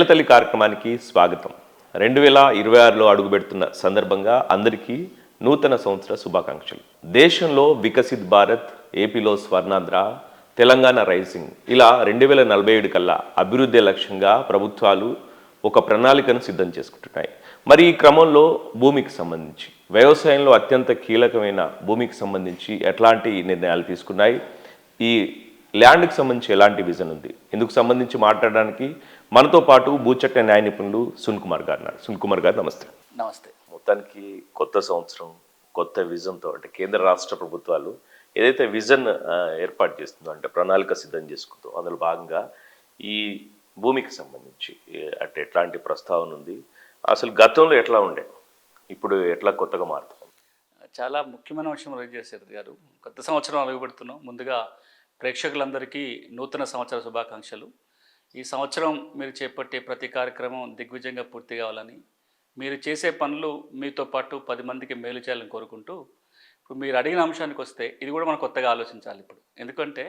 నేలతల్లి కార్యక్రమానికి స్వాగతం. రెండు వేల ఇరవై ఆరులో అడుగుపెడుతున్న సందర్భంగా అందరికీ నూతన సంవత్సర శుభాకాంక్షలు. దేశంలో వికసిత్ భారత్ ఏపీలో స్వర్ణాంధ్ర తెలంగాణ రైజింగ్ ఇలా రెండు వేల నలభై ఏడు కల్లా అభివృద్ధి లక్ష్యంగా ప్రభుత్వాలు ఒక ప్రణాళికను సిద్ధం చేసుకుంటున్నాయి. మరి ఈ క్రమంలో భూమికి సంబంధించి వ్యవసాయంలో అత్యంత కీలకమైన భూమికి సంబంధించి ఎట్లాంటి నిర్ణయాలు తీసుకున్నాయి? ఈ ల్యాండ్కి సంబంధించి ఎలాంటి విజన్ ఉంది? ఇందుకు సంబంధించి మాట్లాడడానికి మనతో పాటు భూచట్ట న్యాయ నిపుణులు సున్ కుమార్ గారు ఉన్నారు. సున్ కుమార్ గారు నమస్తే. నమస్తే. మొత్తానికి కొత్త సంవత్సరం కొత్త విజన్తో అంటే కేంద్ర రాష్ట్ర ప్రభుత్వాలు ఏదైతే విజన్ ఏర్పాటు చేస్తుందో అంటే ప్రణాళిక సిద్ధం చేసుకుందో అందులో భాగంగా ఈ భూమికి సంబంధించి అంటే ఎట్లాంటి ప్రస్తావన ఉంది? అసలు గతంలో ఎట్లా ఉండే? ఇప్పుడు ఎట్లా కొత్తగా మారుతుంది? చాలా ముఖ్యమైన విషయం రైజ్ చేశారు గారు. కొత్త సంవత్సరం అడుగుపెడుతున్నాం ముందుగా ప్రేక్షకులందరికీ నూతన సంవత్సర శుభాకాంక్షలు. ఈ సంవత్సరం మీరు చేపట్టే ప్రతి కార్యక్రమం దిగ్విజయంగా పూర్తి కావాలని మీరు చేసే పనులు మీతో పాటు పది మందికి మేలు చేయాలని కోరుకుంటూ ఇప్పుడు మీరు అడిగిన అంశానికి వస్తే ఇది కూడా మనం కొత్తగా ఆలోచించాలి ఇప్పుడు. ఎందుకంటే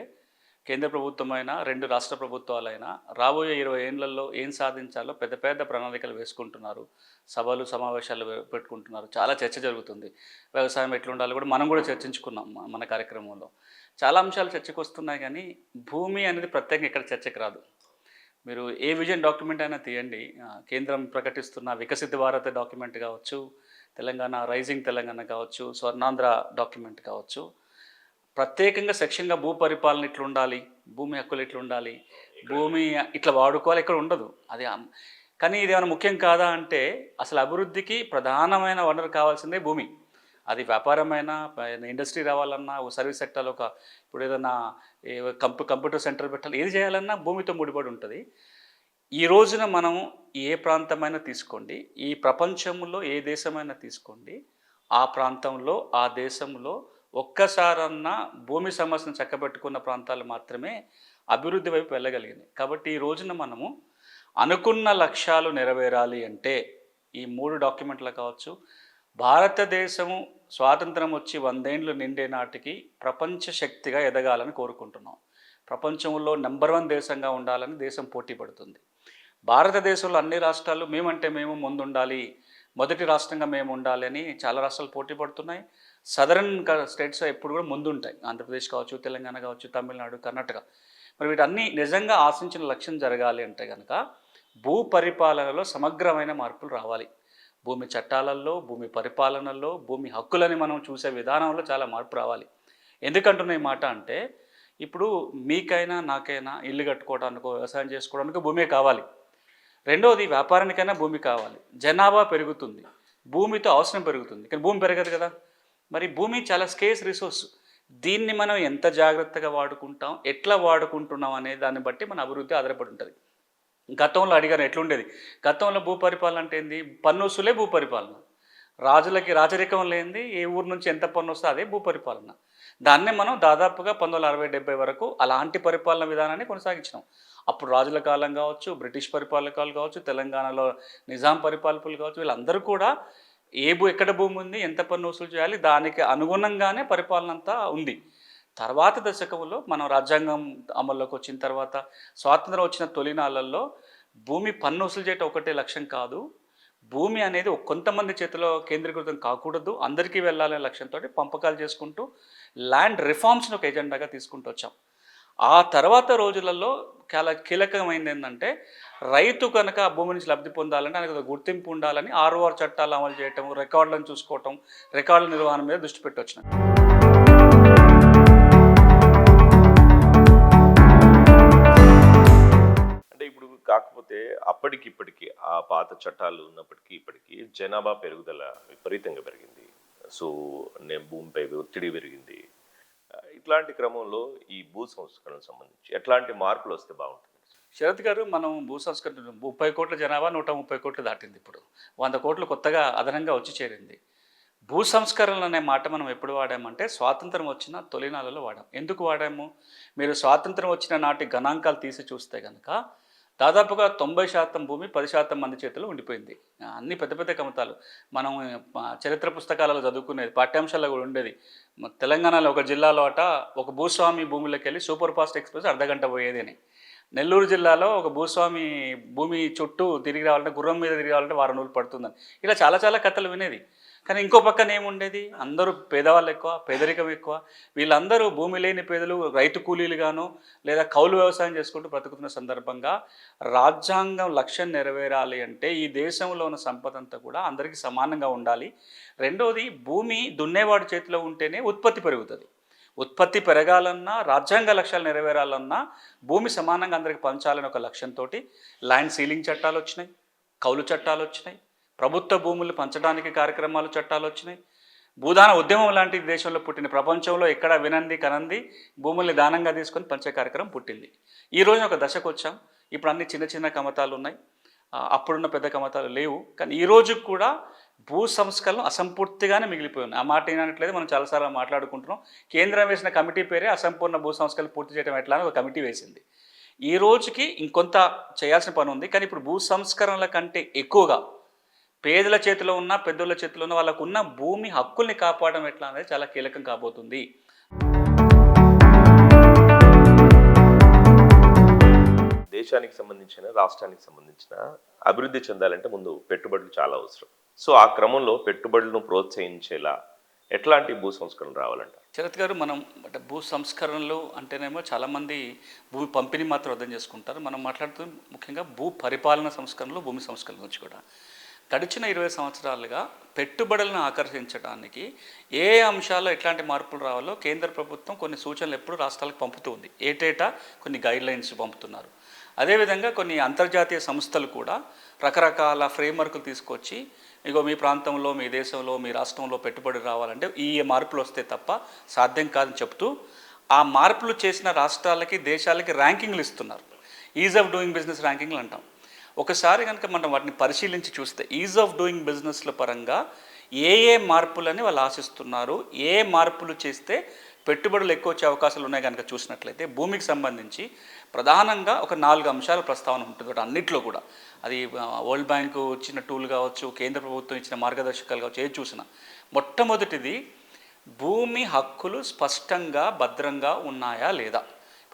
కేంద్ర ప్రభుత్వమైనా రెండు రాష్ట్ర ప్రభుత్వాలైనా రాబోయే ఇరవై ఏళ్ళలో ఏం సాధించాలో పెద్ద పెద్ద ప్రణాళికలు వేసుకుంటున్నారు. సభలు సమావేశాలు పెట్టుకుంటున్నారు. చాలా చర్చ జరుగుతుంది. వ్యవసాయం ఎట్లుండాలో కూడా మనం కూడా చర్చించుకున్నాం మన కార్యక్రమంలో. చాలా అంశాలు చర్చకు వస్తున్నాయి కానీ భూమి అనేది ప్రత్యేకంగా ఇక్కడ చర్చకు రాదు. మీరు ఏ విజన్ డాక్యుమెంట్ అయినా తీయండి. కేంద్రం ప్రకటిస్తున్న వికసిత భారత్ డాక్యుమెంట్ కావచ్చు తెలంగాణ రైజింగ్ తెలంగాణ కావచ్చు స్వర్ణాంధ్ర డాక్యుమెంట్ కావచ్చు. ప్రత్యేకంగా సెక్షన్గా భూ పరిపాలన ఇట్లా ఉండాలి భూమి హక్కులు ఇట్లా ఉండాలి భూమి ఇట్లా వాడుకోవాలి ఇక్కడ ఉండదు. అది కానీ ఇది ఏమైనా ముఖ్యం కాదా అంటే అసలు అభివృద్ధికి ప్రధానమైన వనరు కావాల్సిందే భూమి. అది వ్యాపారమైనా ఇండస్ట్రీ రావాలన్నా ఓ సర్వీస్ సెక్టర్లో ఒక ఇప్పుడు ఏదైనా కంప్ కంప్యూ కంప్యూటర్ సెంటర్ పెట్టాలి ఏది చేయాలన్నా భూమితో ముడిపడి ఉంటుంది. ఈ రోజున మనం ఏ ప్రాంతమైనా తీసుకోండి ఈ ప్రపంచంలో ఏ దేశమైనా తీసుకోండి ఆ ప్రాంతంలో ఆ దేశంలో ఒక్కసారన్నా భూమి సమస్యను చక్కబెట్టుకున్న ప్రాంతాలు మాత్రమే అభివృద్ధి వైపు వెళ్ళగలిగింది. కాబట్టి ఈ రోజున మనము అనుకున్న లక్ష్యాలు నెరవేరాలి అంటే ఈ మూడు డాక్యుమెంట్లు కావచ్చు భారతదేశము స్వాతంత్రం వచ్చి వందేండ్లు నిండే నాటికి ప్రపంచ శక్తిగా ఎదగాలని కోరుకుంటున్నాం. ప్రపంచంలో నెంబర్ వన్ దేశంగా ఉండాలని దేశం పోటీ పడుతుంది. భారతదేశంలో అన్ని రాష్ట్రాలు మేమంటే మేము ముందుండాలి మొదటి రాష్ట్రంగా మేము ఉండాలని చాలా రాష్ట్రాలు పోటీ పడుతున్నాయి. సదరన్ స్టేట్స్ ఎప్పుడు కూడా ముందుంటాయి. ఆంధ్రప్రదేశ్ కావచ్చు తెలంగాణ కావచ్చు తమిళనాడు కర్ణాటక. మరి వీటన్నీ నిజంగా ఆశించిన లక్ష్యం జరగాలి అంటే కనుక భూ పరిపాలనలో సమగ్రమైన మార్పులు రావాలి. భూమి చట్టాలలో భూమి పరిపాలనలో భూమి హక్కులని మనం చూసే విధానంలో చాలా మార్పు రావాలి. ఎందుకంటున్న ఈ మాట అంటే ఇప్పుడు మీకైనా నాకైనా ఇల్లు కట్టుకోవడానికో వ్యవసాయం చేసుకోవడానికో భూమే కావాలి. రెండవది వ్యాపారానికైనా భూమి కావాలి. జనాభా పెరుగుతుంది. భూమితో అవసరం పెరుగుతుంది. కానీ భూమి పెరగదు కదా. మరి భూమి చాలా స్కేస్ రిసోర్స్. దీన్ని మనం ఎంత జాగ్రత్తగా వాడుకుంటాం ఎట్లా వాడుకుంటున్నాం అనే దాన్ని బట్టి మన అభివృద్ధి ఆధారపడి ఉంటుంది. గతంలో అడిగారు ఎట్లుండేది? గతంలో భూపరిపాలన అంటే ఏంది? పన్ను వసూలే భూపరిపాలన. రాజులకి రాజరికం లేనిది ఏ ఊరు నుంచి ఎంత పన్ను వస్తే అదే భూపరిపాలన. దాన్నే మనం దాదాపుగా పంతొమ్మిది వందల అరవై డెబ్బై వరకు అలాంటి పరిపాలన విధానాన్ని కొనసాగించినాం. అప్పుడు రాజుల కాలం కావచ్చు బ్రిటిష్ పరిపాలకాలు కావచ్చు తెలంగాణలో నిజాం పరిపాలకులు కావచ్చు వీళ్ళందరూ కూడా ఏ భూ ఎక్కడ భూమి ఉంది ఎంత పన్ను వసూలు చేయాలి దానికి అనుగుణంగానే పరిపాలన అంతా ఉంది. తర్వాత దశకంలో మనం రాజ్యాంగం అమల్లోకి వచ్చిన తర్వాత స్వాతంత్రం వచ్చిన తొలినాళ్ళల్లో భూమి పన్ను వసూలు చేయటం ఒకటే లక్ష్యం కాదు. భూమి అనేది కొంతమంది చేతిలో కేంద్రీకృతం కాకూడదు. అందరికీ వెళ్ళాలనే లక్ష్యంతో పంపకాలు చేసుకుంటూ ల్యాండ్ రిఫార్మ్స్ని ఒక ఎజెండాగా తీసుకుంటూ వచ్చాం. ఆ తర్వాత రోజులలో చాలా కీలకమైంది ఏంటంటే రైతు కనుక భూమి నుంచి లబ్ధి పొందాలని ఆయనకు గుర్తింపు ఉండాలని ఆర్ఓఆర్ చట్టాలు అమలు చేయటం రికార్డులను చూసుకోవటం రికార్డుల నిర్వహణ మీద దృష్టి పెట్టి అప్పటికి ఇప్పటికి ఆ పాత చట్టాలు ఉన్నప్పటికీ ఇప్పటికీ జనాభా పెరుగుదల విపరీతంగా పెరిగింది. సో నేను భూమిపై ఒత్తిడి పెరిగింది. ఇట్లాంటి క్రమంలో ఈ భూ సంస్కరణకు సంబంధించి ఎట్లాంటి మార్పులు వస్తే బాగుంటుంది? శరత్ గారు మనం భూ సంస్కరణ ముప్పై కోట్ల జనాభా నూట ముప్పై కోట్లు దాటింది ఇప్పుడు. వంద కోట్లు కొత్తగా అదనంగా వచ్చి చేరింది. భూ సంస్కరణలు అనే మాట మనం ఎప్పుడు వాడామంటే స్వాతంత్రం వచ్చిన తొలినాలలో వాడాం. ఎందుకు వాడాము? మీరు స్వాతంత్రం వచ్చిన నాటి గణాంకాలు తీసి చూస్తే కనుక దాదాపుగా తొంభై శాతం భూమి పది శాతం మంది చేతిలో ఉండిపోయింది. అన్ని పెద్ద పెద్ద కమతాలు. మనం చరిత్ర పుస్తకాలలో చదువుకునేది పాఠ్యాంశాల్లో కూడా ఉండేది. తెలంగాణలో ఒక జిల్లాలో అట ఒక భూస్వామి భూమిలోకి వెళ్ళి సూపర్ ఫాస్ట్ ఎక్స్ప్రెస్ అర్ధగంట పోయేది అని. నెల్లూరు జిల్లాలో ఒక భూస్వామి భూమి చుట్టూ తిరిగి రావాలంటే గుర్రం మీద తిరిగి రావాలంటే వారం రోజులు పడుతుందని. ఇలా చాలా చాలా కథలు వినేది. కానీ ఇంకో పక్కన ఏముండేది అందరూ పేదవాళ్ళు ఎక్కువ పేదరికం ఎక్కువ. వీళ్ళందరూ భూమి లేని పేదలు రైతు కూలీలుగాను లేదా కౌలు వ్యవసాయం చేసుకుంటూ బ్రతుకుతున్న సందర్భంగా రాజ్యాంగం లక్ష్యం నెరవేరాలి అంటే ఈ దేశంలో ఉన్న సంపద అంతా కూడా అందరికీ సమానంగా ఉండాలి. రెండోది భూమి దున్నేవాడి చేతిలో ఉంటేనే ఉత్పత్తి పెరుగుతుంది. ఉత్పత్తి పెరగాలన్నా రాజ్యాంగ లక్ష్యాలు నెరవేరాలన్నా భూమి సమానంగా అందరికి పంచాలని ఒక లక్ష్యంతో ల్యాండ్ సీలింగ్ చట్టాలు వచ్చినాయి కౌలు చట్టాలు వచ్చినాయి ప్రభుత్వ భూములు పంచడానికి కార్యక్రమాలు చట్టాలు వచ్చినాయి. భూదాన ఉద్యమం లాంటి దేశంలో పుట్టిన ప్రపంచంలో ఎక్కడ వినంది కనంది భూముల్ని దానంగా తీసుకొని పంచే కార్యక్రమం పుట్టింది. ఈ రోజు ఒక దశకు వచ్చాం. ఇప్పుడు అన్ని చిన్న చిన్న కమతాలు ఉన్నాయి. అప్పుడున్న పెద్ద కమతాలు లేవు. కానీ ఈ రోజు కూడా భూ సంస్కరణలు అసంపూర్తిగానే మిగిలిపోయింది ఆ మాట ఏనట్లేదు మనం చాలాసార్లు మాట్లాడుకుంటున్నాం. కేంద్రం వేసిన కమిటీ పేరే అసంపూర్ణ భూ సంస్కరణలు పూర్తి చేయడం ఎట్లా అని ఒక కమిటీ వేసింది. ఈ రోజుకి ఇంకొంత చేయాల్సిన పని ఉంది. కానీ ఇప్పుడు భూ సంస్కరణల కంటే ఎక్కువగా పేదల చేతిలో ఉన్న పెద్దోళ్ళ చేతిలో ఉన్న వాళ్ళకు ఉన్న భూమి హక్కుల్ని కాపాడడం ఎట్లా అనేది చాలా కీలకం కాబోతుంది. దేశానికి సంబంధించిన రాష్ట్రానికి సంబంధించిన అభివృద్ధి చెందాలంటే ముందు పెట్టుబడులు చాలా అవసరం. సో ఆ క్రమంలో పెట్టుబడులను ప్రోత్సహించేలా ఎట్లాంటి భూ సంస్కరణ రావాలంట శరత్ గారు మనం అంటే భూ సంస్కరణలు అంటేనేమో చాలామంది భూమి పంపిణీ మాత్రం అర్థం చేసుకుంటారు. మనం మాట్లాడుతూ ముఖ్యంగా భూ పరిపాలన సంస్కరణలు భూమి సంస్కరణ గురించి కూడా. గడిచిన ఇరవై సంవత్సరాలుగా పెట్టుబడులను ఆకర్షించడానికి ఏ అంశాల్లో ఎట్లాంటి మార్పులు రావాలో కేంద్ర ప్రభుత్వం కొన్ని సూచనలు ఎప్పుడు రాష్ట్రాలకు పంపుతూ ఉంది. ఏటేటా కొన్ని గైడ్లైన్స్ పంపుతున్నారు. అదేవిధంగా కొన్ని అంతర్జాతీయ సంస్థలు కూడా రకరకాల ఫ్రేమ్వర్క్లు తీసుకొచ్చి ఇగో మీ ప్రాంతంలో మీ దేశంలో మీ రాష్ట్రంలో పెట్టుబడి రావాలంటే ఈ మార్పులు వస్తే తప్ప సాధ్యం కాదని చెప్తూ ఆ మార్పులు చేసిన రాష్ట్రాలకి దేశాలకి ర్యాంకింగ్లు ఇస్తున్నారు. ఈజ్ ఆఫ్ డూయింగ్ బిజినెస్ ర్యాంకింగ్లు అంటాం. ఒకసారి కనుక మనం వాటిని పరిశీలించి చూస్తే ఈజ్ ఆఫ్ డూయింగ్ బిజినెస్ల పరంగా ఏ ఏ మార్పులని వాళ్ళు ఆశిస్తున్నారు ఏ మార్పులు చేస్తే పెట్టుబడులు ఎక్కువ వచ్చే అవకాశాలు ఉన్నాయి కనుక చూసినట్లయితే భూమికి సంబంధించి ప్రధానంగా ఒక నాలుగు అంశాల ప్రస్తావన ఉంటుంది. అన్నింటిలో అన్నిట్లో కూడా. అది వరల్డ్ బ్యాంకు ఇచ్చిన టూల్ కావచ్చు కేంద్ర ప్రభుత్వం ఇచ్చిన మార్గదర్శకాలు కావచ్చు ఏది చూసినా. మొట్టమొదటిది భూమి హక్కులు స్పష్టంగా భద్రంగా ఉన్నాయా లేదా?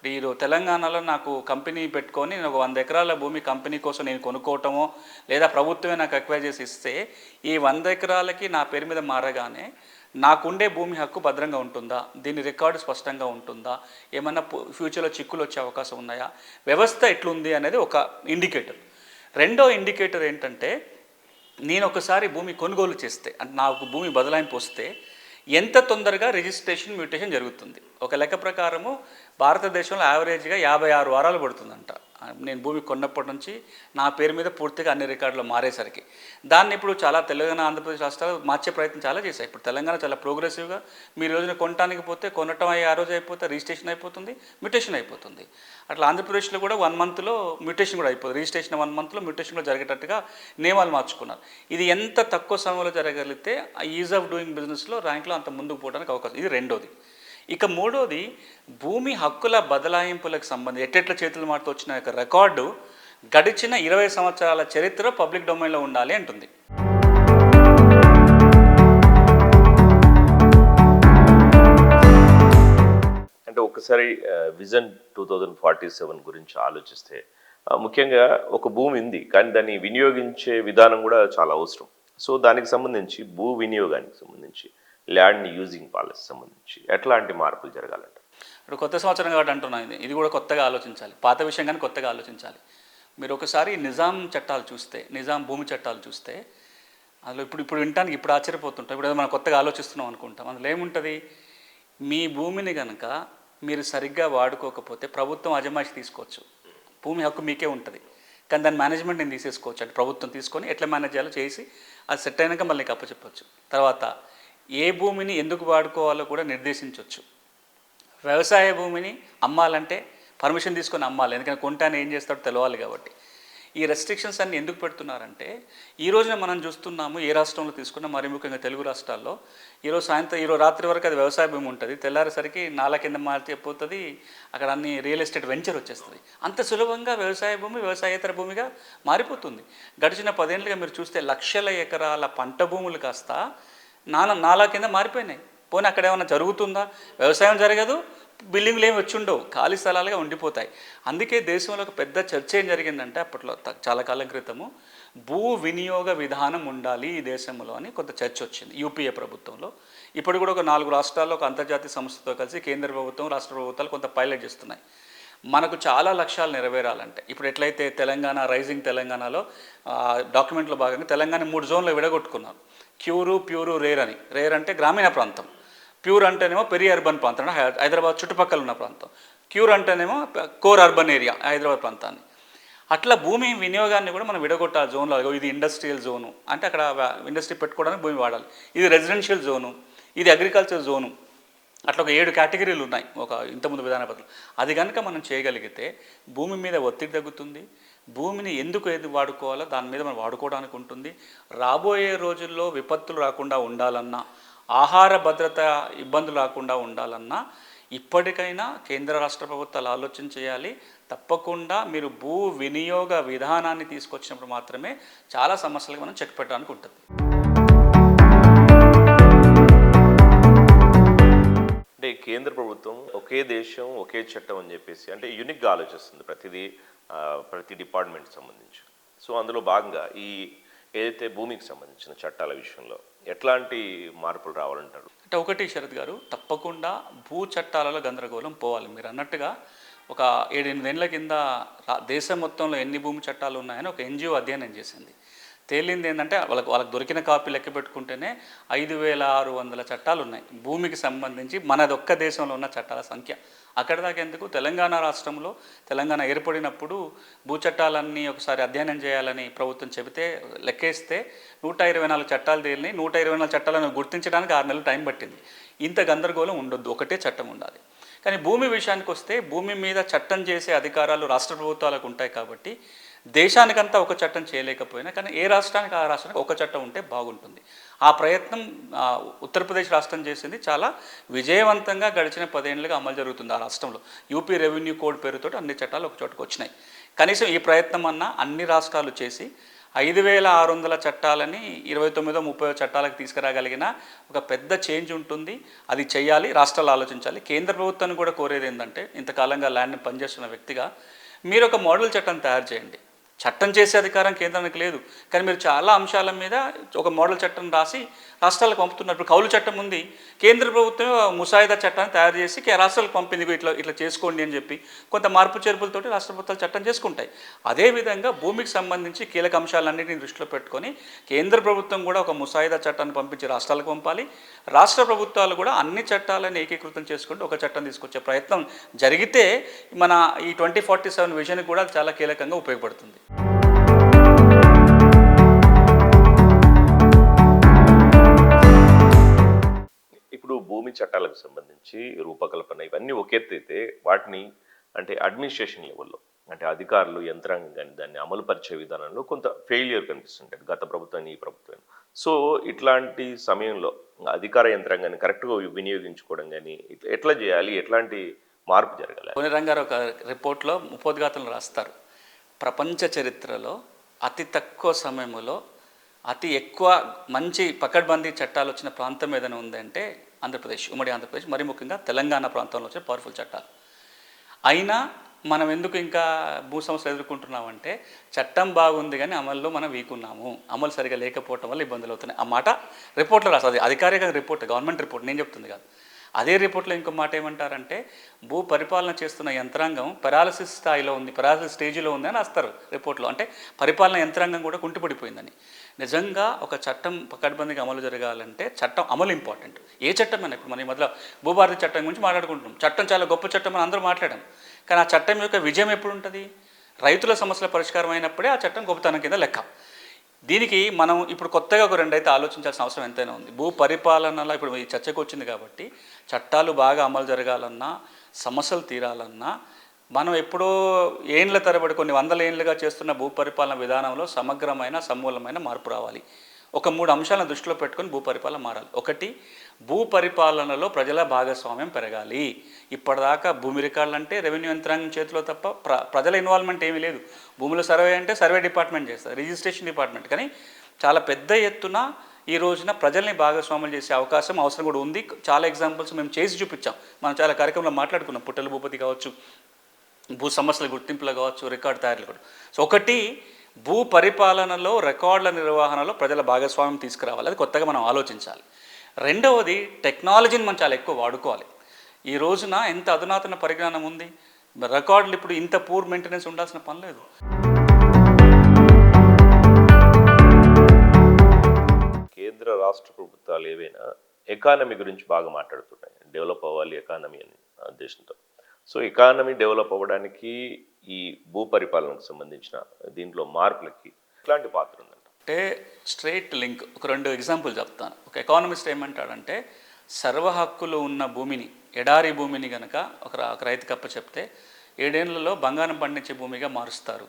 ఇప్పుడు ఈ తెలంగాణలో నాకు కంపెనీ పెట్టుకొని నేను ఒక వంద ఎకరాల భూమి కంపెనీ కోసం నేను కొనుక్కోవటమో లేదా ప్రభుత్వమే నాకు అక్వైర్ చేసి ఇస్తే ఈ వంద ఎకరాలకి నా పేరు మీద మారగానే నాకుండే భూమి హక్కు భద్రంగా ఉంటుందా? దీని రికార్డు స్పష్టంగా ఉంటుందా? ఏమన్నా ఫ్యూచర్లో చిక్కులు వచ్చే అవకాశం ఉన్నాయా? వ్యవస్థ ఎట్లుంది అనేది ఒక ఇండికేటర్ రెండో ఇండికేటర్ ఏంటంటే నేను ఒకసారి భూమి కొనుగోలు చేస్తే అంటే నాకు భూమి బదలాయింపు వస్తే ఎంత తొందరగా రిజిస్ట్రేషన్ మ్యూటేషన్ జరుగుతుంది? ఒక లెక్క ప్రకారము భారతదేశంలో యావరేజ్గా యాభై ఆరు వారాలు పడుతుందంట. నేను భూమి కొన్నప్పటి నుంచి నా పేరు మీద పూర్తిగా అన్ని రికార్డులు మారేసరికి. దాన్ని ఇప్పుడు చాలా తెలంగాణ ఆంధ్రప్రదేశ్ రాష్ట్రాలు మార్చే ప్రయత్నం చాలా చేశాయి. ఇప్పుడు తెలంగాణ చాలా ప్రోగ్రెసివ్గా మీరు రోజున కొనటానికి పోతే కొనటం అయ్యి ఆ రోజు అయిపోతే రిజిస్ట్రేషన్ అయిపోతుంది మ్యూటేషన్ అయిపోతుంది. అట్లా ఆంధ్రప్రదేశ్లో కూడా వన్ మంత్లో మ్యూటేషన్ కూడా అయిపోతుంది రిజిస్ట్రేషన్ వన్ మంత్లో మ్యూటేషన్ కూడా జరిగేటట్టుగా నియమాలు మార్చుకున్నారు. ఇది ఎంత తక్కువ సమయంలో జరగలిగితే ఆ ఈజ్ ఆఫ్ డూయింగ్ బిజినెస్లో ర్యాంక్లో అంత ముందుకు పోవడానికి అవకాశం. ఇది రెండోది. ఇక మూడోది భూమి హక్కుల బదలాయింపులకు సంబంధించి ఎట్టెట్ల చేతులు మారుతూ వచ్చిన యొక్క రికార్డు గడిచిన ఇరవై సంవత్సరాల చరిత్ర పబ్లిక్ డొమైన్లో ఉండాలి అంటుంది. ఒకసారి vision two thousand forty seven గురించి ఆలోచిస్తే ముఖ్యంగా ఒక భూమి ఉంది కానీ దాన్ని వినియోగించే విధానం కూడా చాలా అవసరం. సో దానికి సంబంధించి భూ వినియోగానికి సంబంధించి ల్యాండ్ యూజింగ్ పాలసీ సంబంధించి ఎట్లాంటి మార్పులు జరగాలంట? ఇప్పుడు కొత్త సంవత్సరం కాబట్టి అంటున్నాను ఇది ఇది కూడా కొత్తగా ఆలోచించాలి. పాత విషయం కానీ కొత్తగా ఆలోచించాలి. మీరు ఒకసారి నిజాం చట్టాలు చూస్తే నిజాం భూమి చట్టాలు చూస్తే అందులో ఇప్పుడు ఇప్పుడు వినటానికి ఇప్పుడు ఆశ్చర్యపోతుంటాం. ఇప్పుడు మనం కొత్తగా ఆలోచిస్తున్నాం అనుకుంటాం. అందులో ఏముంటుంది? మీ భూమిని కనుక మీరు సరిగ్గా వాడుకోకపోతే ప్రభుత్వం అజమాయిషి తీసుకోవచ్చు. భూమి హక్కు మీకే ఉంటుంది. కానీ దాని మేనేజ్మెంట్ నేను తీసేసుకోవచ్చు అంటే ప్రభుత్వం తీసుకొని ఎట్లా మేనేజ్ చేయాలో చేసి అది సెట్ అయినాక మళ్ళీ నీకు అప్పచెప్పచ్చు. తర్వాత ఏ భూమిని ఎందుకు వాడుకోవాలో కూడా నిర్దేశించవచ్చు వ్యవసాయ భూమిని అమ్మాలంటే పర్మిషన్ తీసుకొని అమ్మాలి. ఎందుకంటే కొంటాను ఏం చేస్తాడో తెలవాలి కాబట్టి. ఈ రెస్ట్రిక్షన్స్ అన్ని ఎందుకు పెడుతున్నారంటే ఈ రోజున మనం చూస్తున్నాము ఏ రాష్ట్రంలో తీసుకున్నా మరి ముఖ్యంగా తెలుగు రాష్ట్రాల్లో ఈరోజు సాయంత్రం ఈరోజు రాత్రి వరకు అది వ్యవసాయ భూమి ఉంటుంది. తెల్లారేసరికి నాల కింద మారిపోతుంది అక్కడ అన్ని రియల్ ఎస్టేట్ వెంచర్ వచ్చేస్తుంది. అంత సులభంగా వ్యవసాయ భూమి వ్యవసాయేతర భూమిగా మారిపోతుంది. గడిచిన పదేళ్ళుగా మీరు చూస్తే లక్షల ఎకరాల పంట భూములు కాస్త నాల నాలా కింద మారిపోయినాయి. పోనీ అక్కడ ఏమైనా జరుగుతుందా? వ్యవసాయం జరగదు బిల్డింగ్లు ఏమి వచ్చి ఉండవు ఖాళీ స్థలాలుగా ఉండిపోతాయి. అందుకే దేశంలో ఒక పెద్ద చర్చ ఏం జరిగిందంటే అప్పట్లో చాలా కాలం క్రితము భూ వినియోగ విధానం ఉండాలి ఈ దేశంలో అని కొంత చర్చ వచ్చింది యూపీఏ ప్రభుత్వంలో. ఇప్పుడు కూడా ఒక నాలుగు రాష్ట్రాల్లో ఒక అంతర్జాతీయ సంస్థతో కలిసి కేంద్ర ప్రభుత్వం రాష్ట్ర ప్రభుత్వాలు కొంత పైలట్ చేస్తున్నాయి. మనకు చాలా లక్ష్యాలు నెరవేరాలంటే ఇప్పుడు ఎట్లయితే తెలంగాణ రైజింగ్ తెలంగాణలో డాక్యుమెంట్లో భాగంగా తెలంగాణ మూడు జోన్లు విడగొట్టుకున్నారు. క్యూరు ప్యూరు రేర్ అని. రేర్ అంటే గ్రామీణ ప్రాంతం. ప్యూర్ అంటేనేమో పెరి అర్బన్ ప్రాంతం అంటే హై- హైదరాబాద్ చుట్టుపక్కల ఉన్న ప్రాంతం. క్యూర్ అంటేనేమో కోర్ అర్బన్ ఏరియా హైదరాబాద్ ప్రాంతాన్ని. అట్లా భూమి వినియోగాన్ని కూడా మనం విడగొట్టాలి జోన్లో. ఇది ఇండస్ట్రియల్ జోను అంటే అక్కడ ఇండస్ట్రీ పెట్టుకోవడానికి భూమి వాడాలి. ఇది రెసిడెన్షియల్ జోను ఇది అగ్రికల్చర్ జోను అట్లా ఒక ఏడు కేటగిరీలు ఉన్నాయి ఒక ఇంతకుముందు విధాన పద్ధతులు అది కనుక మనం చేయగలిగితే భూమి మీద ఒత్తిడి తగ్గుతుంది. భూమిని ఎందుకు ఏది వాడుకోవాలో దాని మీద మనం వాడుకోవడానికి ఉంటుంది. రాబోయే రోజుల్లో విపత్తులు రాకుండా ఉండాలన్నా ఆహార భద్రత ఇబ్బందులు రాకుండా ఉండాలన్నా ఇప్పటికైనా కేంద్ర రాష్ట్ర ప్రభుత్వాలు ఆలోచన చేయాలి. తప్పకుండా మీరు భూ వినియోగ విధానాన్ని తీసుకొచ్చినప్పుడు మాత్రమే చాలా సమస్యలకు మనం చెక్ పెట్టడానికి ఉంటుంది. అంటే కేంద్ర ప్రభుత్వం ఒకే దేశం ఒకే చట్టం అని చెప్పేసి అంటే యూనిక్గా ఆలోచిస్తుంది ప్రతిదీ ప్రతి డిపార్ట్మెంట్ సంబంధించి. సో అందులో భాగంగా ఈ ఏదైతే భూమికి సంబంధించిన చట్టాల విషయంలో ఎట్లాంటి మార్పులు రావాలంటారు? అంటే ఒకటి శరత్ గారు తప్పకుండా భూ చట్టాలలో గందరగోళం పోవాలి. మీరు అన్నట్టుగా ఒక ఏడెనిమిదేళ్ళ కింద దేశం మొత్తంలో ఎన్ని భూమి చట్టాలు ఉన్నాయని ఒక ఎన్జిఓ అధ్యయనం చేసింది. తేలింది ఏంటంటే వాళ్ళకి వాళ్ళకి దొరికిన కాపీ లెక్క పెట్టుకుంటేనే ఐదు వేల ఆరు వందల చట్టాలు ఉన్నాయి. భూమికి సంబంధించి మనదొక్క దేశంలో ఉన్న చట్టాల సంఖ్య. అక్కడ దాకా ఎందుకు? తెలంగాణ రాష్ట్రంలో తెలంగాణ ఏర్పడినప్పుడు భూ చట్టాలన్నీ ఒకసారి అధ్యయనం చేయాలని ప్రభుత్వం చెబితే లెక్కేస్తే నూట ఇరవై నాలుగు చట్టాలు తేలినాయి. నూట ఇరవై నాలుగు చట్టాలను గుర్తించడానికి ఆరు నెలలు టైం పట్టింది. ఇంత గందరగోళం ఉండొద్దు. ఒకటే చట్టం ఉండాలి. కానీ భూమి విషయానికి వస్తే భూమి మీద చట్టం చేసే అధికారాలు రాష్ట్ర ప్రభుత్వాలకు ఉంటాయి కాబట్టి దేశానికంతా ఒక చట్టం చేయలేకపోయినా కానీ ఏ రాష్ట్రానికి ఆ రాష్ట్రానికి ఒక చట్టం ఉంటే బాగుంటుంది. ఆ ప్రయత్నం ఉత్తరప్రదేశ్ రాష్ట్రం చేసింది. చాలా విజయవంతంగా గడిచిన పదేళ్ళుగా అమలు జరుగుతుంది ఆ రాష్ట్రంలో. యూపీ రెవెన్యూ కోడ్ పేరుతో అన్ని చట్టాలు ఒక చోటుకు వచ్చినాయి. కనీసం ఈ ప్రయత్నం అన్నా అన్ని రాష్ట్రాలు చేసి ఐదు వేల ఆరు వందల చట్టాలని ఇరవై తొమ్మిదో ముప్పై చట్టాలకు తీసుకురాగలిగిన ఒక పెద్ద చేంజ్ ఉంటుంది. అది చేయాలి రాష్ట్రాలు ఆలోచించాలి. కేంద్ర ప్రభుత్వాన్ని కూడా కోరేది ఏంటంటే ఇంతకాలంగా ల్యాండ్ని పనిచేస్తున్న వ్యక్తిగా మీరు ఒక మోడల్ చట్టం తయారు చేయండి. చట్టం చేసే అధికారం కేంద్రానికి లేదు. కానీ మీరు చాలా అంశాల మీద ఒక మోడల్ చట్టం రాసి రాష్ట్రాలకు పంపుతున్నారు. ఇప్పుడు కౌలు చట్టం ఉంది. కేంద్ర ప్రభుత్వం ముసాయిదా చట్టాన్ని తయారు చేసి కే- రాష్ట్రాలకు పంపింది ఇట్లా ఇట్లా చేసుకోండి అని చెప్పి కొంత మార్పు చేర్పులతోటి రాష్ట్ర ప్రభుత్వాలు చట్టం చేసుకుంటాయి. అదేవిధంగా భూమికి సంబంధించి కీలక అంశాలన్నింటినీ దృష్టిలో పెట్టుకొని కేంద్ర ప్రభుత్వం కూడా ఒక ముసాయిదా చట్టాన్ని పంపించి రాష్ట్రాలకు పంపాలి. రాష్ట్ర ప్రభుత్వాలు కూడా అన్ని చట్టాలను ఏకీకృతం చేసుకుంటూ ఒక చట్టం తీసుకొచ్చే ప్రయత్నం జరిగితే మన ఈ ట్వంటీ ఫార్టీ సెవెన్ విజన్ కూడా చాలా కీలకంగా ఉపయోగపడుతుంది. భూమి చట్టాలకు సంబంధించి రూపకల్పన ఇవన్నీ ఒకెత్తైతే వాటిని అంటే అడ్మినిస్ట్రేషన్ లెవెల్లో అంటే అధికారులు యంత్రాంగం కానీ దాన్ని అమలు పరిచే విధానంలో కొంత ఫెయిలియర్ కనిపిస్తుంటాయి గత ప్రభుత్వాన్ని ఈ ప్రభుత్వం సో ఇట్లాంటి సమయంలో అధికార యంత్రాంగాన్ని కరెక్ట్గా వినియోగించుకోవడం కానీ ఇట్లా ఎట్లా చేయాలి? ఎట్లాంటి మార్పు జరగాలి? కొన్ని రంగారు ఒక రిపోర్ట్లో ముపోద్ఘాతలు రాస్తారు. ప్రపంచ చరిత్రలో అతి తక్కువ సమయంలో అతి ఎక్కువ మంచి పకడ్బందీ చట్టాలు వచ్చిన ప్రాంతం ఏదైనా ఉందంటే ఆంధ్రప్రదేశ్ ఉమ్మడి ఆంధ్రప్రదేశ్ మరి ముఖ్యంగా తెలంగాణ ప్రాంతంలో వచ్చే పవర్ఫుల్ చట్టాలు. అయినా మనం ఎందుకు ఇంకా భూ సమస్యలు ఎదుర్కొంటున్నామంటే చట్టం బాగుంది కానీ అమల్లో మనం వీక్ ఉన్నాము అమలు సరిగా లేకపోవటం వల్ల ఇబ్బందులు అవుతున్నాయి. ఆ మాట రిపోర్ట్లో రాస్తుంది అధికారిక రిపోర్ట్ గవర్నమెంట్ రిపోర్ట్. నేను చెప్తుంది కాదు. అదే రిపోర్ట్లో ఇంకో మాట ఏమంటారంటే భూ పరిపాలన చేస్తున్న యంత్రాంగం పెరాలసిస్ స్థాయిలో ఉంది పెరాలసిస్ స్టేజ్లో ఉంది అని వస్తారు రిపోర్ట్లో. అంటే పరిపాలన యంత్రాంగం కూడా కుంటుపడిపోయిందని. నిజంగా ఒక చట్టం పకడ్బందీగా అమలు జరగాలంటే చట్టం అమలు ఇంపార్టెంట్. ఏ చట్టం అయినా ఇప్పుడు మనం ఈ మధ్యలో భూభారతి చట్టం గురించి మాట్లాడుకుంటున్నాం. చట్టం చాలా గొప్ప చట్టం అని అందరూ మాట్లాడాం. కానీ ఆ చట్టం యొక్క విజయం ఎప్పుడు ఉంటుంది? రైతుల సమస్యల పరిష్కారం అయినప్పుడే ఆ చట్టం గొప్పతనం కింద లెక్క. దీనికి మనం ఇప్పుడు కొత్తగా ఒక రెండైతే ఆలోచించాల్సిన అవసరం ఎంతైనా ఉంది. భూ పరిపాలనలో ఇప్పుడు ఈ చర్చకు వచ్చింది కాబట్టి చట్టాలు బాగా అమలు జరగాలన్నా సమస్యలు తీరాలన్నా మనం ఎప్పుడో ఏండ్ల తరబడి కొన్ని వందల ఏండ్లుగా చేస్తున్న భూ పరిపాలన విధానంలో సమగ్రమైన సమూలమైన మార్పు రావాలి. ఒక మూడు అంశాలను దృష్టిలో పెట్టుకొని భూపరిపాలన మారాలి. ఒకటి భూ పరిపాలనలో ప్రజల భాగస్వామ్యం పెరగాలి. ఇప్పటిదాకా భూమి రికార్డులు అంటే రెవెన్యూ యంత్రాంగం చేతిలో తప్ప ప్ర ప్రజల ఇన్వాల్వ్మెంట్ ఏమీ లేదు. భూముల సర్వే అంటే సర్వే డిపార్ట్మెంట్ చేస్తారు రిజిస్ట్రేషన్ డిపార్ట్మెంట్. కానీ చాలా పెద్ద ఎత్తున ఈ రోజున ప్రజల్ని భాగస్వాములు చేసే అవకాశం అవసరం కూడా ఉంది. చాలా ఎగ్జాంపుల్స్ మేము చేసి చూపించాం. మనం చాలా కార్యక్రమంలో మాట్లాడుకున్నాం. పుట్టల భూపతి కావచ్చు భూ సమస్యల గుర్తింపులు కావచ్చు రికార్డు తయారీలు కూడా. సో ఒకటి భూ పరిపాలనలో రికార్డుల నిర్వహణలో ప్రజల భాగస్వామ్యం తీసుకురావాలి. అది కొత్తగా మనం ఆలోచించాలి. రెండవది టెక్నాలజీని మనం చాలా ఎక్కువ వాడుకోవాలి. ఈ రోజున ఎంత అధునాతన పరిజ్ఞానం ఉంది? రికార్డులు ఇప్పుడు ఇంత పూర్ మెయింటెనెన్స్ ఉండాల్సిన పని లేదు. కేంద్ర రాష్ట్ర ప్రభుత్వాలు ఏవైనా ఎకానమీ గురించి బాగా మాట్లాడుతున్నాయి. డెవలప్ అవ్వాలి ఎకానమీ అని ఉద్దేశంతో. సో ఎకానమీ డెవలప్ అవ్వడానికి ఈ భూ పరిపాలనకు సంబంధించిన దీంట్లో మార్పులకి ఎట్లాంటి పాత్ర ఉందంట? అంటే స్ట్రేట్ లింక్ ఒక రెండు ఎగ్జాంపుల్ చెప్తాను. ఒక ఎకానమిస్ట్ ఏమంటాడంటే సర్వ హక్కులు ఉన్న భూమిని ఎడారి భూమిని గనక ఒక రైతు ఒక రైతుకి అప్ప చెప్తే ఏడేళ్ళలో బంగారం పండించే భూమిగా మారుస్తారు.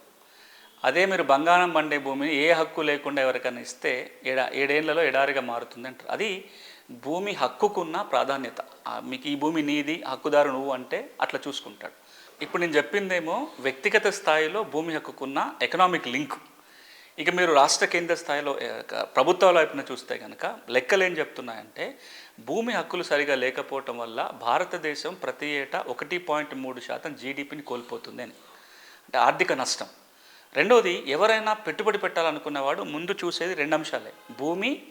అదే మీరు బంగారం పండే భూమిని ఏ హక్కు లేకుండా ఎవరికైనా ఇస్తే ఏడా ఏడేళ్ళలో ఎడారిగా మారుతుంది అంటారు అది భూమి హక్కుకున్న ప్రాధాన్యత. మీకు ఈ భూమి నీది హక్కుదారు నువ్వు అంటే అట్లా చూసుకుంటాడు. ఇప్పుడు నేను చెప్పిందేమో వ్యక్తిగత స్థాయిలో భూమి హక్కుకున్న ఎకనామిక్ లింక్ ఇక మీరు రాష్ట్ర కేంద్ర స్థాయిలో ప్రభుత్వాల వైపున చూస్తే కనుక లెక్కలు ఏం చెప్తున్నాయంటే భూమి హక్కులు సరిగా లేకపోవటం వల్ల భారతదేశం ప్రతి ఏటా ఒకటి పాయింట్ మూడు శాతం జీడిపిని కోల్పోతుంది అని. అంటే ఆర్థిక నష్టం. రెండవది ఎవరైనా పెట్టుబడి పెట్టాలనుకున్నవాడు ముందు చూసేది రెండు అంశాలే. భూమి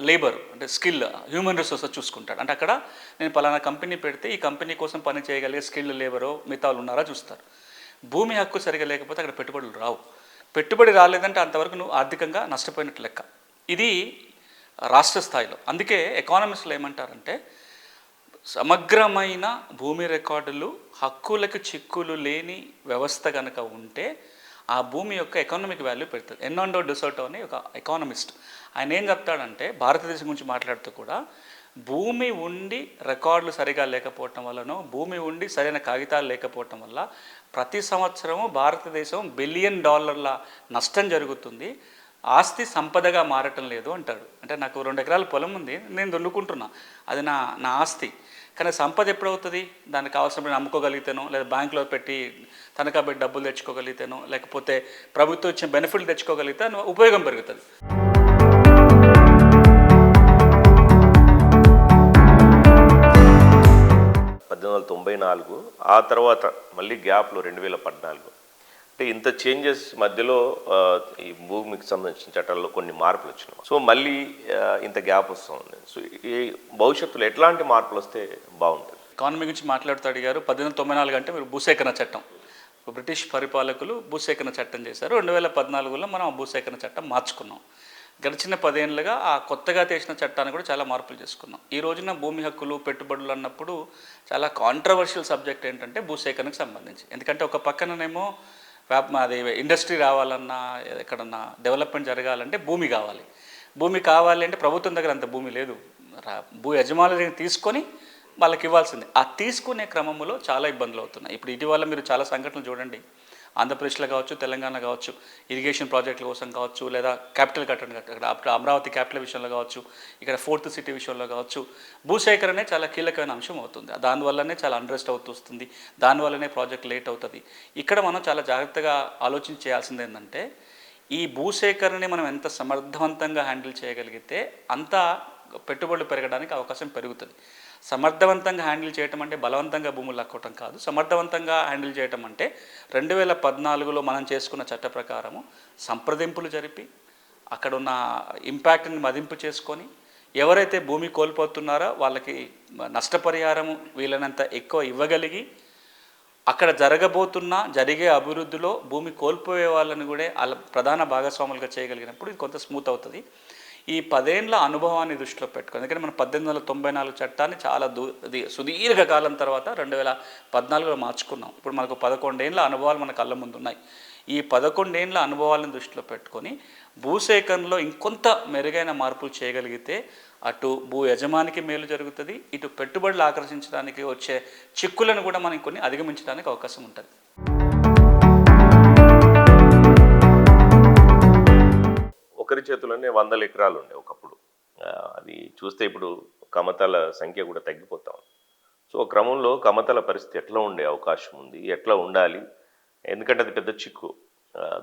లేబర్ అంటే స్కిల్ హ్యూమన్ రిసోర్స్ చూసుకుంటాడు. అంటే అక్కడ నేను పలానా కంపెనీ పెడితే ఈ కంపెనీ కోసం పని చేయగలిగే స్కిల్ లేబరో మిగతా ఉన్నారా చూస్తారు. భూమి హక్కు సరిగా లేకపోతే అక్కడ పెట్టుబడులు రావు. పెట్టుబడి రాలేదంటే అంతవరకు నువ్వు ఆర్థికంగా నష్టపోయినట్టు లెక్క. ఇది రాష్ట్ర స్థాయిలో. అందుకే ఎకానమిస్టులు ఏమంటారంటే సమగ్రమైన భూమి రికార్డులు హక్కులకు చిక్కులు లేని వ్యవస్థ కనుక ఉంటే ఆ భూమి యొక్క ఎకనామిక్ వాల్యూ పెడుతుంది ఎన్నోండో డిసోటో అని ఒక ఎకానమిస్ట్ ఆయన ఏం చెప్తాడంటే భారతదేశం గురించి మాట్లాడుతూ కూడా భూమి ఉండి రికార్డులు సరిగా లేకపోవటం వల్లనో భూమి ఉండి సరైన కాగితాలు లేకపోవటం వల్ల ప్రతి సంవత్సరము భారతదేశం బిలియన్ డాలర్ల నష్టం జరుగుతుంది. ఆస్తి సంపదగా మారటం లేదు అంటాడు. అంటే నాకు రెండు ఎకరాల పొలం ఉంది నేను దొల్లుకుంటున్నా అది నా నా ఆస్తి. కానీ సంపద ఎప్పుడవుతుంది? దానికి కావాల్సినప్పుడు అమ్ముకోగలిగితేనో లేదా బ్యాంకులో పెట్టి తనఖా పెట్టి డబ్బులు తెచ్చుకోగలిగితేనో లేకపోతే ప్రభుత్వం ఇచ్చిన బెనిఫిట్లు తెచ్చుకోగలిగితే ఉపయోగం పెరుగుతుంది. నాలుగు ఆ తర్వాత మళ్ళీ గ్యాప్లో రెండు వేల పద్నాలుగు. అంటే ఇంత చేంజెస్ మధ్యలో ఈ భూమికి సంబంధించిన చట్టాల్లో కొన్ని మార్పులు వచ్చినాయి. సో మళ్ళీ ఇంత గ్యాప్ వస్తుంది. సో ఈ భవిష్యత్తులో ఎట్లాంటి మార్పులు వస్తే బాగుంటుంది? ఎకానమీ గురించి మాట్లాడుతూ అడిగారు. పద్దెనిమిది తొంభై నాలుగు అంటే మీరు భూసేకరణ చట్టం. బ్రిటిష్ పరిపాలకులు భూసేకరణ చట్టం చేశారు. రెండు వేల పద్నాలుగులో మనం భూసేకరణ చట్టం మార్చుకున్నాం. గడిచిన పదేళ్ళుగా ఆ కొత్తగా తెచ్చిన చట్టాన్ని కూడా చాలా మార్పులు చేసుకున్నాం. ఈ రోజున భూమి హక్కులు పెట్టుబడులు అన్నప్పుడు చాలా కాంట్రవర్షియల్ సబ్జెక్ట్ ఏంటంటే భూసేకరణకు సంబంధించి. ఎందుకంటే ఒక పక్కననేమో వ్యాప అది ఇండస్ట్రీ రావాలన్నా ఎక్కడన్నా డెవలప్మెంట్ జరగాలంటే భూమి కావాలి. భూమి కావాలి అంటే ప్రభుత్వం దగ్గర అంత భూమి లేదు. రా- భూ యజమానులని తీసుకొని వాళ్ళకి ఇవ్వాల్సింది. ఆ తీసుకునే క్రమంలో చాలా ఇబ్బందులు అవుతున్నాయి. ఇప్పుడు ఇటీవల మీరు చాలా సంఘటనలు చూడండి. ఆంధ్రప్రదేశ్లో కావచ్చు తెలంగాణ కావచ్చు ఇరిగేషన్ ప్రాజెక్టుల కోసం కావచ్చు లేదా క్యాపిటల్ కట్టడం అక్కడ అమరావతి క్యాపిటల్ విషయంలో కావచ్చు ఇక్కడ ఫోర్త్ సిటీ విషయంలో కావచ్చు. భూసేకరణే చాలా కీలకమైన అంశం అవుతుంది. దానివల్లనే చాలా అండ్రెస్ట్ అవుతూ వస్తుంది. దానివల్లనే ప్రాజెక్ట్ లేట్ అవుతుంది. ఇక్కడ మనం చాలా జాగ్రత్తగా ఆలోచించి చేయాల్సింది ఏంటంటే ఈ భూసేకరణని మనం ఎంత సమర్థవంతంగా హ్యాండిల్ చేయగలిగితే అంత పెట్టుబడులు పెరగడానికి అవకాశం పెరుగుతుంది. సమర్థవంతంగా హ్యాండిల్ చేయటం అంటే బలవంతంగా భూములు లక్కోవటం కాదు. సమర్థవంతంగా హ్యాండిల్ చేయటం అంటే రెండు వేల పద్నాలుగులో మనం చేసుకున్న చట్ట ప్రకారము సంప్రదింపులు జరిపి అక్కడ ఉన్న ఇంపాక్ట్ని మదింపు చేసుకొని ఎవరైతే భూమి కోల్పోతున్నారో వాళ్ళకి నష్టపరిహారము వీలైనంత ఎక్కువ ఇవ్వగలిగి అక్కడ జరగబోతున్న జరిగే అభివృద్ధిలో భూమి కోల్పోయే వాళ్ళని కూడా వాళ్ళ ప్రధాన భాగస్వాములుగా చేయగలిగినప్పుడు ఇది కొంత స్మూత్ అవుతుంది. ఈ పదేండ్ల అనుభవాన్ని దృష్టిలో పెట్టుకొని ఎందుకంటే మనం పద్దెనిమిది వందల తొంభై నాలుగు చట్టాన్ని చాలా దూ సుదీర్ఘకాలం తర్వాత రెండు వేల పద్నాలుగులో మార్చుకున్నాం. ఇప్పుడు మనకు పదకొండేండ్ల అనుభవాలు మన కళ్ళ ముందు ఉన్నాయి ఈ పదకొండేండ్ల అనుభవాలను దృష్టిలో పెట్టుకొని భూసేకరణలో ఇంకొంత మెరుగైన మార్పులు చేయగలిగితే అటు భూ యజమానికి మేలు జరుగుతుంది ఇటు పెట్టుబడులు ఆకర్షించడానికి వచ్చే చిక్కులను కూడా మనం కొన్ని అధిగమించడానికి అవకాశం ఉంటుంది. చేతిలోనే వందల ఎకరాలు ఉండే ఒకప్పుడు అది చూస్తే ఇప్పుడు కమతాల సంఖ్య కూడా తగ్గిపోతా ఉంది. సో క్రమంలో కమతల పరిస్థితి ఎట్లా ఉండే అవకాశం ఉంది ఎట్లా ఉండాలి? ఎందుకంటే అది పెద్ద చిక్కు.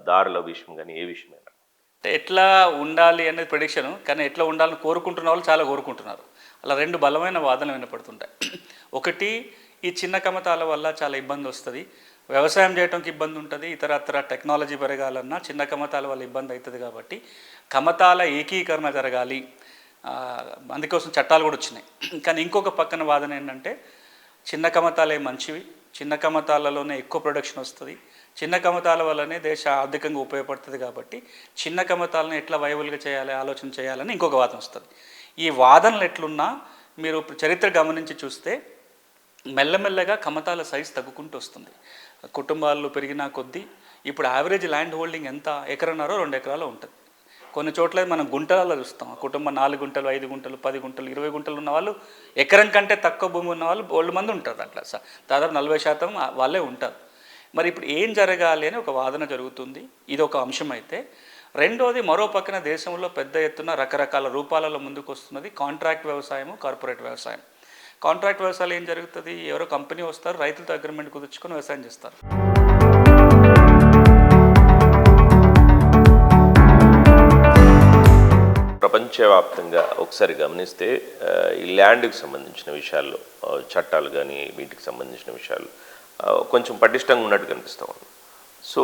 దారుల విషయం కానీ ఏ విషయమైనా. అంటే ఎట్లా ఉండాలి అనేది ప్రిడిక్షన్ కానీ ఎట్లా ఉండాలని కోరుకుంటున్న వాళ్ళు చాలా కోరుకుంటున్నారు. అలా రెండు బలమైన వాదనలు వినపడుతుంటాయి. ఒకటి ఈ చిన్న కమతాల వల్ల చాలా ఇబ్బంది వస్తుంది. వ్యవసాయం చేయడానికి ఇబ్బంది ఉంటుంది ఇతరత్ర టెక్నాలజీ పెరగాలన్నా చిన్న కమతాల వల్ల ఇబ్బంది అవుతుంది కాబట్టి కమతాల ఏకీకరణ జరగాలి. అందుకోసం చట్టాలు కూడా వచ్చినాయి. కానీ ఇంకొక పక్కన వాదన ఏంటంటే చిన్న కమతాలే మంచివి చిన్న కమతాలలోనే ఎక్కువ ప్రొడక్షన్ వస్తుంది. చిన్న కమతాల వల్లనే దేశ ఆర్థికంగా ఉపయోగపడుతుంది కాబట్టి చిన్న కమతాలను ఎట్లా వైబుల్గా చేయాలి ఆలోచన చేయాలని ఇంకొక వాదన వస్తుంది. ఈ వాదనలు ఎట్లున్నా మీరు చరిత్ర గమనించి చూస్తే మెల్లమెల్లగా కమతాల సైజ్ తగ్గుకుంటూ వస్తుంది. కుటుంబాలు పెరిగిన కొద్దీ ఇప్పుడు యావరేజ్ ల్యాండ్ హోల్డింగ్ ఎంత ఎకరన్నారో రెండు ఎకరాలు ఉంటుంది. కొన్ని చోట్ల మనం గుంటలలో చూస్తాం. కుటుంబం నాలుగు గుంటలు ఐదు గుంటలు పది గుంటలు ఇరవై గుంటలు ఉన్న వాళ్ళు ఎకరం కంటే తక్కువ భూమి ఉన్న వాళ్ళు బోల్డ్ మంది ఉంటారు అట్లా. దాదాపు నలభై శాతం వాళ్ళే ఉంటారు. మరి ఇప్పుడు ఏం జరగాలి అని ఒక వాదన జరుగుతుంది. ఇది ఒక అంశం అయితే. రెండోది మరో పక్కన దేశంలో పెద్ద ఎత్తున రకరకాల రూపాలలో ముందుకు వస్తున్నది కాంట్రాక్ట్ వ్యవసాయము కార్పొరేట్ వ్యవసాయం. కాంట్రాక్ట్ వ్యవసాయం ఏం జరుగుతుంది? ఎవరో కంపెనీ వస్తారు రైతులతో అగ్రిమెంట్ కుదుర్చుకొని వ్యవసాయం చేస్తారు. ప్రపంచవ్యాప్తంగా ఒకసారి గమనిస్తే ఈ ల్యాండ్కి సంబంధించిన విషయాల్లో చట్టాలు కానీ వీటికి సంబంధించిన విషయాలు కొంచెం పటిష్టంగా ఉన్నట్టు కనిపిస్తూ ఉంది. సో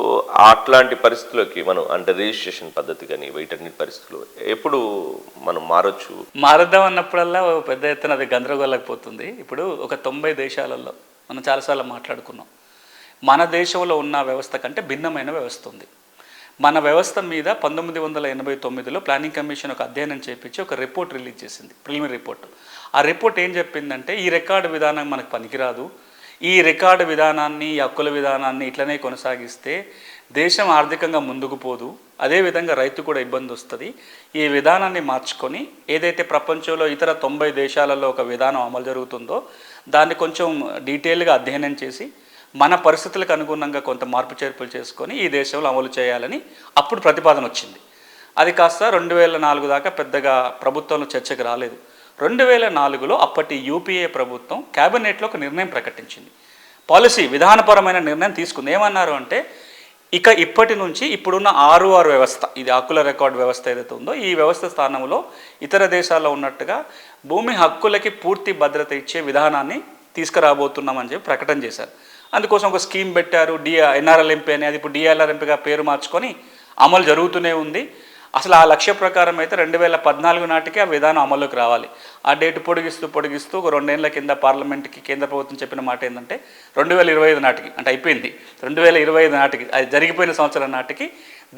అట్లాంటి పరిస్థితుల్లోకి మనం అంటే రిజిస్ట్రేషన్ పద్ధతి కానీ వీటన్నిటి పరిస్థితులు ఎప్పుడు మనం మారొచ్చు? మారుద్దాం అన్నప్పుడల్లా పెద్ద ఎత్తున అది గందరగోళకపోతుంది ఇప్పుడు ఒక తొంభై దేశాలలో మనం చాలాసార్లు మాట్లాడుకున్నాం. మన దేశంలో ఉన్న వ్యవస్థ కంటే భిన్నమైన వ్యవస్థ ఉంది. మన వ్యవస్థ మీద పంతొమ్మిది వందల ఎనభై తొమ్మిదిలో ప్లానింగ్ కమిషన్ ఒక అధ్యయనం చేపించి ఒక రిపోర్ట్ రిలీజ్ చేసింది ప్రిలిమినరీ రిపోర్ట్. ఆ రిపోర్ట్ ఏం చెప్పిందంటే ఈ రికార్డు విధానం మనకు పనికిరాదు. ఈ రికార్డు విధానాన్ని ఈ హక్కుల విధానాన్ని ఇట్లనే కొనసాగిస్తే దేశం ఆర్థికంగా ముందుకు పోదు. అదేవిధంగా రైతు కూడా ఇబ్బంది వస్తుంది. ఈ విధానాన్ని మార్చుకొని ఏదైతే ప్రపంచంలో ఇతర తొంభై దేశాలలో ఒక విధానం అమలు జరుగుతుందో దాన్ని కొంచెం డీటెయిల్గా అధ్యయనం చేసి మన పరిస్థితులకు అనుగుణంగా కొంత మార్పు చేర్పులు చేసుకొని ఈ దేశంలో అమలు చేయాలని అప్పుడు ప్రతిపాదన వచ్చింది. అది కాస్త రెండు వేల నాలుగు దాకా పెద్దగా ప్రభుత్వంలో చర్చకు రాలేదు. రెండు వేల నాలుగులో అప్పటి యూపీఏ ప్రభుత్వం క్యాబినెట్లో ఒక నిర్ణయం ప్రకటించింది. పాలసీ విధానపరమైన నిర్ణయం తీసుకుంది. ఏమన్నారు అంటే ఇక ఇప్పటి నుంచి ఇప్పుడున్న ఆరు ఆరు వ్యవస్థ ఇది హక్కుల రికార్డ్ వ్యవస్థ ఏదైతే ఉందో ఈ వ్యవస్థ స్థానంలో ఇతర దేశాల్లో ఉన్నట్టుగా భూమి హక్కులకి పూర్తి భద్రత ఇచ్చే విధానాన్ని తీసుకురాబోతున్నామని చెప్పి ప్రకటన చేశారు. అందుకోసం ఒక స్కీమ్ పెట్టారు. డి ఎన్ఆర్ఎల్ఎంపీ అని అది ఇప్పుడు డిఎల్ఆర్ఎంపీగా పేరు మార్చుకొని అమలు జరుగుతూనే ఉంది. అసలు ఆ లక్ష్య ప్రకారం అయితే రెండు వేల పద్నాలుగు నాటికి ఆ విధానం అమల్లోకి రావాలి. ఆ డేట్ పొడిగిస్తూ పొడిగిస్తూ ఒక రెండేళ్ళ కింద పార్లమెంట్కి కేంద్ర ప్రభుత్వం చెప్పిన మాట ఏంటంటే రెండు వేల ఇరవై ఐదు నాటికి అంటే అయిపోయింది. రెండు వేల ఇరవై ఐదు నాటికి అది జరిగిపోయిన సంవత్సరం నాటికి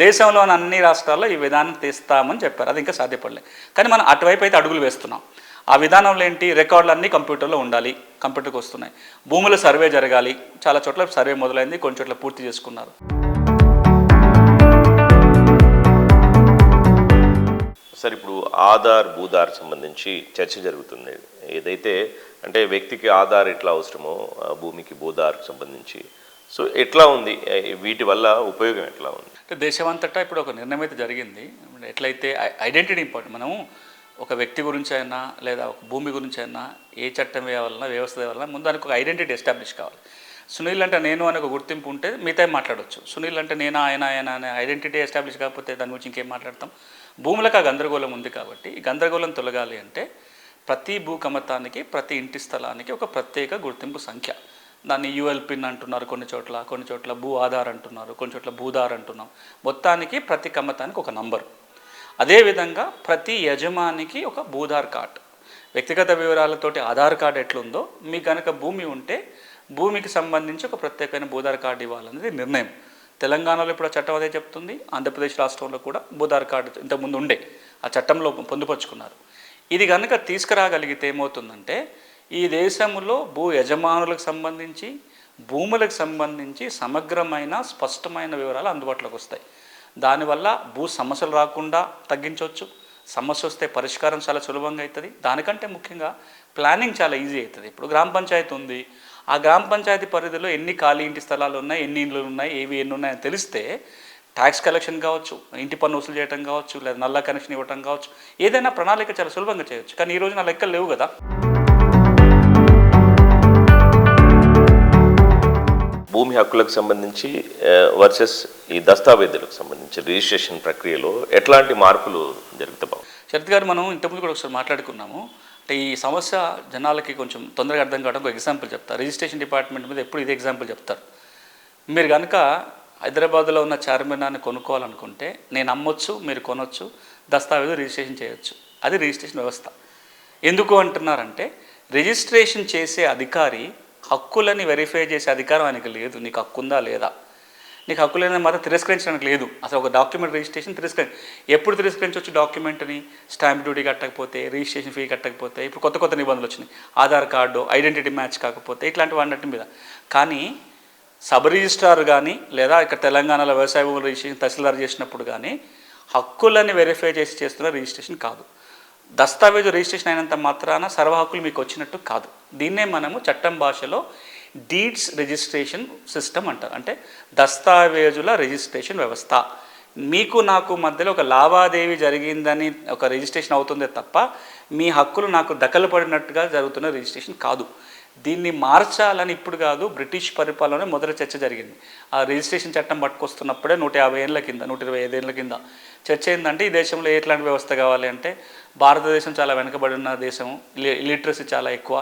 దేశంలోని అన్ని రాష్ట్రాల్లో ఈ విధానం తీస్తామని చెప్పారు. అది ఇంకా సాధ్యపడలేదు కానీ మనం అటువైపు అయితే అడుగులు వేస్తున్నాం. ఆ విధానంలో ఏంటి? రికార్డులన్నీ కంప్యూటర్లో ఉండాలి. కంప్యూటర్కి వస్తున్నాయి. భూముల సర్వే జరగాలి. చాలా చోట్ల సర్వే మొదలైంది. కొన్ని చోట్ల పూర్తి చేసుకున్నారు. ఆధార్ భూధార్ సంబంధించి చర్చ జరుగుతుంది ఏదైతే అంటే వ్యక్తికి ఆధార్ ఎట్లా అవసరమో భూమికి భూధార్ సంబంధించి. సో ఎట్లా ఉంది? వీటి వల్ల ఉపయోగం ఎట్లా ఉంది? అంటే దేశమంతటా ఇప్పుడు ఒక నిర్ణయం అయితే జరిగింది. ఎట్లయితే ఐడెంటిటీ ఇంపార్టెంట్. మనము ఒక వ్యక్తి గురించి అయినా లేదా ఒక భూమి గురించి అయినా ఏ చట్టం వేయాలన్నా వ్యవస్థ వేయాలన్నా ముందు దానికి ఒక ఐడెంటిటీ ఎస్టాబ్లిష్ కావాలి. సునీల్ అంటే నేను అనే ఒక గుర్తింపు ఉంటే మిగతా మాట్లాడవచ్చు సునీల్ అంటే నేను ఆయన ఆయన అనే ఐడెంటిటీ ఎస్టాబ్లిష్ కాకపోతే దాని గురించి ఇంకేం మాట్లాడతాం? భూములకు ఆ గందరగోళం ఉంది కాబట్టి ఈ గందరగోళం తొలగాలి అంటే ప్రతి భూకమతానికి ప్రతి ఇంటి స్థలానికి ఒక ప్రత్యేక గుర్తింపు సంఖ్య. దాన్ని యూఎల్పిన్ అంటున్నారు కొన్ని చోట్ల కొన్ని చోట్ల భూ ఆధార్ అంటున్నారు కొన్ని చోట్ల భూధార్ అంటున్నాం. మొత్తానికి ప్రతి కమతానికి ఒక నంబరు. అదేవిధంగా ప్రతి యజమానికి ఒక భూధార్ కార్డ్. వ్యక్తిగత వివరాలతోటి ఆధార్ కార్డు ఎట్లుందో మీకు కనుక భూమి ఉంటే భూమికి సంబంధించి ఒక ప్రత్యేకమైన భూధార్ కార్డు ఇవ్వాలనేది నిర్ణయం. తెలంగాణలో ఇప్పుడు ఆ చట్టం అదే చెప్తుంది ఆంధ్రప్రదేశ్ రాష్ట్రంలో కూడా భూధార్ కార్డు ఇంతకుముందు ఉండే ఆ చట్టంలో పొందుపరుచుకున్నారు. ఇది కనుక తీసుకురాగలిగితే ఏమవుతుందంటే ఈ దేశంలో భూ యజమానులకు సంబంధించి భూములకు సంబంధించి సమగ్రమైన స్పష్టమైన వివరాలు అందుబాటులోకి వస్తాయి. దానివల్ల భూ సమస్యలు రాకుండా తగ్గించవచ్చు. సమస్య వస్తే పరిష్కారం చాలా సులభంగా అవుతుంది. దానికంటే ముఖ్యంగా ప్లానింగ్ చాలా ఈజీ అవుతుంది. ఇప్పుడు గ్రామ పంచాయతీ ఉంది ఆ గ్రామ పంచాయతీ పరిధిలో ఎన్ని ఖాళీ ఇంటి స్థలాలు ఉన్నాయి ఎన్ని ఇండ్లు ఉన్నాయి ఏవి ఎన్ని ఉన్నాయని తెలిస్తే ట్యాక్స్ కలెక్షన్ కావచ్చు ఇంటి పన్ను వసూలు చేయడం కావచ్చు లేదా నల్ల కనెక్షన్ ఇవ్వడం కావచ్చు ఏదైనా ప్రణాళిక చాలా సులభంగా చేయొచ్చు కానీ ఈ రోజు నా లెక్కలు లేవు కదా. భూమి హక్కులకు సంబంధించి వర్సెస్ ఈ దస్తావేజులకు సంబంధించి రిజిస్ట్రేషన్ ప్రక్రియలో ఎట్లాంటి మార్పులు జరుగుతాయి శరత్ గారు మనం ఇంతకుముందు కూడా ఒకసారి మాట్లాడుకున్నాము. అంటే ఈ సమస్య జనాలకి కొంచెం తొందరగా అర్థం కావడం ఒక ఎగ్జాంపుల్ చెప్తారు. రిజిస్ట్రేషన్ డిపార్ట్మెంట్ మీద ఎప్పుడు ఇదే ఎగ్జాంపుల్ చెప్తారు. మీరు కనుక హైదరాబాద్లో ఉన్న చార్మినార్ని కొనుక్కోవాలనుకుంటే నేను అమ్మొచ్చు మీరు కొనొచ్చు దస్తావేజు రిజిస్ట్రేషన్ చేయొచ్చు. అది రిజిస్ట్రేషన్ వ్యవస్థ. ఎందుకు అంటున్నారంటే రిజిస్ట్రేషన్ చేసే అధికారి హక్కులని వెరిఫై చేసే అధికారం ఆయనకి లేదు. నీకు హక్కు ఉందా లేదా? నీకు హక్కు లేదని మాత్రం తిరస్కరించడానికి లేదు. అసలు ఒక డాక్యుమెంట్ రిజిస్ట్రేషన్ తిరస్కరి ఎప్పుడు తిరస్కరించవచ్చు డాక్యుమెంట్ని? స్టాంప్ డ్యూటీ కట్టకపోతే రిజిస్ట్రేషన్ ఫీ కట్టకపోతే ఇప్పుడు కొత్త కొత్త నిబంధనలు వచ్చినాయి. ఆధార్ కార్డు ఐడెంటిటీ మ్యాచ్ కాకపోతే ఇట్లాంటివి అన్నట్టు మీద. కానీ సబ్ రిజిస్ట్రార్ కానీ లేదా ఇక్కడ తెలంగాణలో వ్యవసాయ భూములు రిజిస్ట్రేషన్ తహసీల్దార్ చేసినప్పుడు కానీ హక్కులని వెరిఫై చేసి చేస్తున్న రిజిస్ట్రేషన్ కాదు. దస్తావేజు రిజిస్ట్రేషన్ అయినంత మాత్రాన సర్వ హక్కులు మీకు వచ్చినట్టు కాదు. దీన్నే మనము చట్టం భాషలో డీడ్స్ రిజిస్ట్రేషన్ సిస్టమ్ అంటారు. అంటే దస్తావేజుల రిజిస్ట్రేషన్ వ్యవస్థ. మీకు నాకు మధ్యలో ఒక లావాదేవీ జరిగిందని ఒక రిజిస్ట్రేషన్ అవుతుందే తప్ప మీ హక్కులు నాకు దఖలు పడినట్టుగా జరుగుతున్న రిజిస్ట్రేషన్ కాదు. దీన్ని మార్చాలని ఇప్పుడు కాదు బ్రిటిష్ పరిపాలన మొదటి చర్చ జరిగింది. ఆ రిజిస్ట్రేషన్ చట్టం పట్టుకొస్తున్నప్పుడే నూట యాభై ఏళ్ళ కింద నూట ఇరవై ఐదేళ్ళ కింద చర్చ ఏంటంటే ఈ దేశంలో ఎట్లాంటి వ్యవస్థ కావాలి అంటే భారతదేశం చాలా వెనుకబడి ఉన్న దేశం లిటరసీ చాలా ఎక్కువ.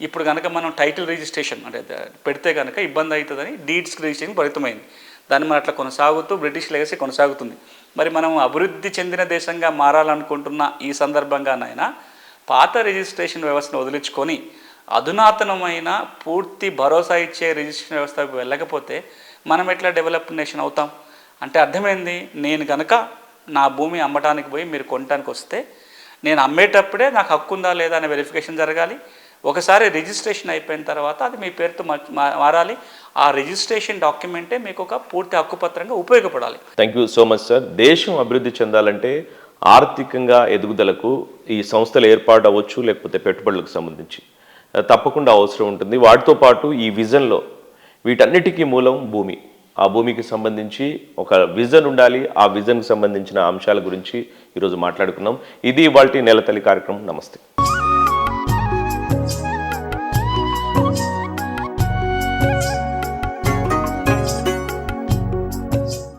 ఇప్పుడు కనుక మనం టైటిల్ రిజిస్ట్రేషన్ అంటే పెడితే కనుక ఇబ్బంది అవుతుందని డీడ్స్ రిజిస్ట్రేషన్ పరితమైంది దాన్ని మనం అట్లా కొనసాగుతూ బ్రిటిష్ లెగసీ కొనసాగుతుంది. మరి మనం అభివృద్ధి చెందిన దేశంగా మారాలనుకుంటున్న ఈ సందర్భంగానైనా పాత రిజిస్ట్రేషన్ వ్యవస్థను వదిలించుకొని అధునాతనమైన పూర్తి భరోసా ఇచ్చే రిజిస్ట్రేషన్ వ్యవస్థకు వెళ్ళకపోతే మనం ఎట్లా డెవలప్ నేషన్ అవుతాం? అంటే అర్థమైంది? నేను కనుక నా భూమి అమ్మటానికి పోయి మీరు కొనటానికి వస్తే నేను అమ్మేటప్పుడే నాకు హక్కు ఉందా లేదా అనే వెరిఫికేషన్ జరగాలి. ఒకసారి రిజిస్ట్రేషన్ అయిపోయిన తర్వాత అది మీ పేరుతో మారాలి. ఆ రిజిస్ట్రేషన్ డాక్యుమెంటే మీకు ఒక పూర్తి హక్కుపత్రంగా ఉపయోగపడాలి. Thank you so much sir దేశం అభివృద్ధి చెందాలంటే ఆర్థికంగా ఎదుగుదలకు ఈ సంస్థలు ఏర్పాటు అవ్వచ్చు లేకపోతే పెట్టుబడులకు సంబంధించి. తప్పకుండా అవసరం ఉంటుంది. వాటితో పాటు ఈ విజన్లో వీటన్నిటికీ మూలం భూమి. ఆ భూమికి సంబంధించి ఒక విజన్ ఉండాలి. ఆ విజన్కి సంబంధించిన అంశాల గురించి ఈరోజు మాట్లాడుకున్నాం. ఇది ఇవాళ నెలతల్లి కార్యక్రమం. నమస్తే.